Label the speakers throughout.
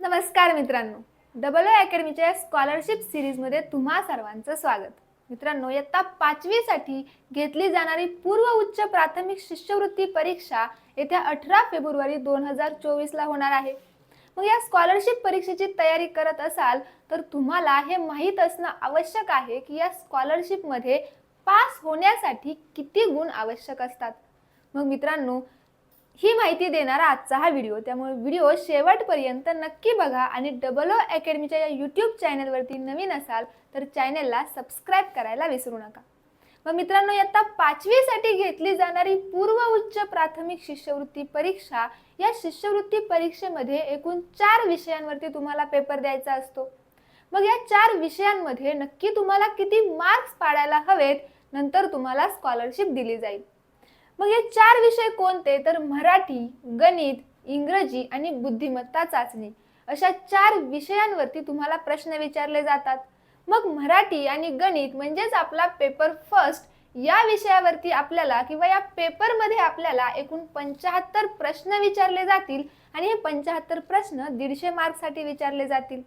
Speaker 1: नमस्कार मित्रांनो. Double O अकॅडमीच्या scholarship सिरीजमध्ये तुम्हा सर्वांचं स्वागत. मित्रांनो इयत्ता पाचवीसाठी घेतली जाणारी पूर्व उच्च प्राथमिक शिष्यवृत्ती परीक्षा येत्या अठरा फेब्रुवारी दोन हजार चोवीसला होणार आहे. मग या स्कॉलरशिप परीक्षेची तयारी करत असाल तर तुम्हाला हे माहीत असणं आवश्यक आहे की या स्कॉलरशिपमध्ये पास होण्यासाठी किती गुण आवश्यक असतात. मग मित्रांनो ही माहिती देणारा आजचा हा व्हिडिओ. त्यामुळे व्हिडिओ शेवटपर्यंत नक्की बघा आणि डबल ओ अकॅडमीच्या या यूट्यूब चॅनलवरती नवीन असाल तर चॅनलला सबस्क्राईब करायला विसरू नका. मग मित्रांनो इयत्ता पाचवीसाठी घेतली जाणारी पूर्व उच्च प्राथमिक शिष्यवृत्ती परीक्षा या शिष्यवृत्ती परीक्षेमध्ये एकूण चार विषयांवरती तुम्हाला पेपर द्यायचा असतो. मग या चार विषयांमध्ये नक्की तुम्हाला किती मार्क्स पाडायला हवेत नंतर तुम्हाला स्कॉलरशिप दिली जाईल. मग हे चार विषय कोणते? तर मराठी गणित इंग्रजी आणि बुद्धिमत्ता चाचणी. अशा चार विषयांवरती तुम्हाला प्रश्न विचारले जातात. मग मराठी आणि गणित म्हणजेच आपला पेपर फर्स्ट या विषयावरती आपल्याला किंवा या पेपरमध्ये आपल्याला एकूण पंचाहत्तर प्रश्न विचारले जातील आणि हे पंचाहत्तर प्रश्न दीडशे मार्कसाठी विचारले जातील.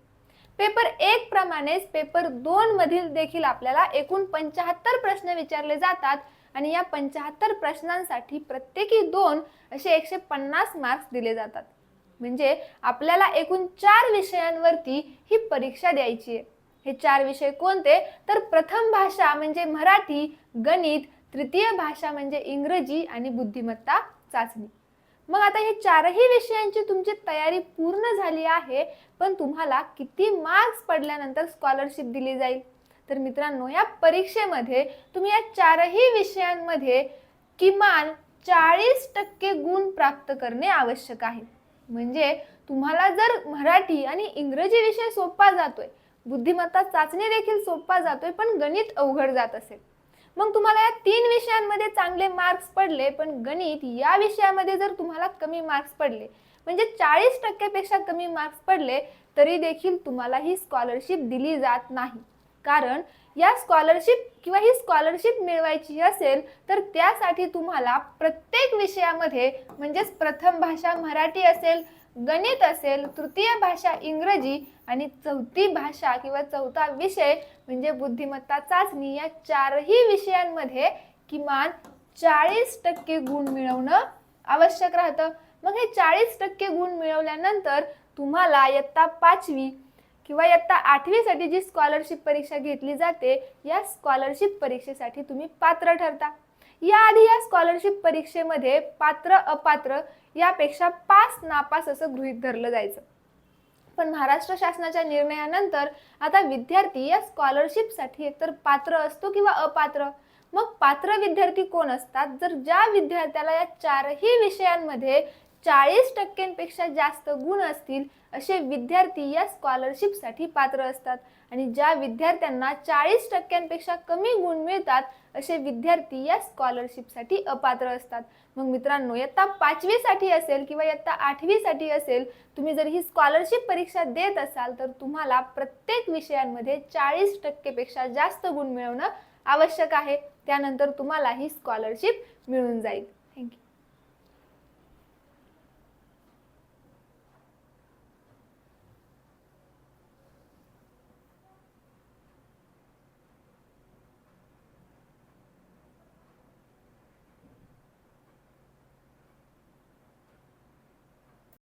Speaker 1: पेपर एक प्रमाणेच पेपर दोन मधील देखील आपल्याला एकूण पंचाहत्तर प्रश्न विचारले जातात. आणि या पंचाहत्तर प्रश्नांसाठी प्रत्येकी दोन असे एकशे पन्नास मार्क्स दिले जातात. म्हणजे आपल्याला एकूण चार विषयांवरती ही परीक्षा द्यायची आहे. हे चार विषय कोणते? तर प्रथम भाषा म्हणजे मराठी गणित तृतीय भाषा म्हणजे इंग्रजी आणि बुद्धिमत्ता चाचणी. मग आता हे चारही विषयांची तुमची तयारी पूर्ण झाली आहे पण तुम्हाला किती मार्क्स पडल्यानंतर स्कॉलरशिप दिली जाईल? तर मित्रांनो या परीक्षेमध्ये तुम्ही या चारही विषयांमध्ये किमान चाळीस टक्के गुण प्राप्त करणे आवश्यक आहे. म्हणजे तुम्हाला जर मराठी आणि इंग्रजी विषय सोपा जातोय बुद्धिमत्ता चाचणी देखील सोपा जातोय पण गणित अवघड जात असेल. मग तुम्हाला या तीन विषयांमध्ये चांगले मार्क्स पडले पण गणित या विषयामध्ये जर तुम्हाला कमी मार्क्स पडले म्हणजे चाळीस टक्क्यापेक्षा कमी मार्क्स पडले तरी देखील तुम्हाला ही स्कॉलरशिप दिली जात नाही. कारण या स्कॉलरशिप किंवा ही स्कॉलरशिप मिळवायची असेल तर त्यासाठी तुम्हाला प्रत्येक विषयामध्ये म्हणजेच प्रथम भाषा मराठी असेल गणित असेल तृतीय भाषा इंग्रजी आणि चौथी भाषा किंवा चौथा विषय म्हणजे बुद्धिमत्ता चाचणी या चारही विषयांमध्ये किमान चाळीस टक्के गुण मिळवणं आवश्यक राहतं. मग हे चाळीस टक्के गुण मिळवल्यानंतर तुम्हाला इयत्ता पाचवी किंवा इयत्ता आठवीसाठी जी स्कॉलरशिप परीक्षा घेतली जाते या स्कॉलरशिप परीक्षेसाठी तुम्ही पात्र ठरता. याआधी या स्कॉलरशिप परीक्षेमध्ये पात्र अपात्र यापेक्षा पास नापास असं गृहीत धरलं जायचं. पण महाराष्ट्र शासनाच्या निर्णयानंतर आता विद्यार्थी या स्कॉलरशिपसाठी एकतर पात्र असतो किंवा अपात्र. मग पात्र विद्यार्थी कोण असतात? जर ज्या विद्यार्थ्याला या चारही विषयांमध्ये चाळीस टक्क्यांपेक्षा जास्त गुण असतील असे विद्यार्थी या स्कॉलरशिपसाठी पात्र असतात. आणि ज्या विद्यार्थ्यांना चाळीस टक्क्यांपेक्षा कमी गुण मिळतात असे विद्यार्थी या स्कॉलरशिपसाठी अपात्र असतात. मग मित्रांनो इयत्ता पाचवीसाठी असेल किंवा इयत्ता आठवीसाठी असेल तुम्ही जर ही स्कॉलरशिप परीक्षा देत असाल तर तुम्हाला प्रत्येक विषयांमध्ये चाळीस टक्केपेक्षा जास्त गुण मिळवणं आवश्यक आहे. त्यानंतर तुम्हाला ही स्कॉलरशिप मिळून जाईल. थँक्यू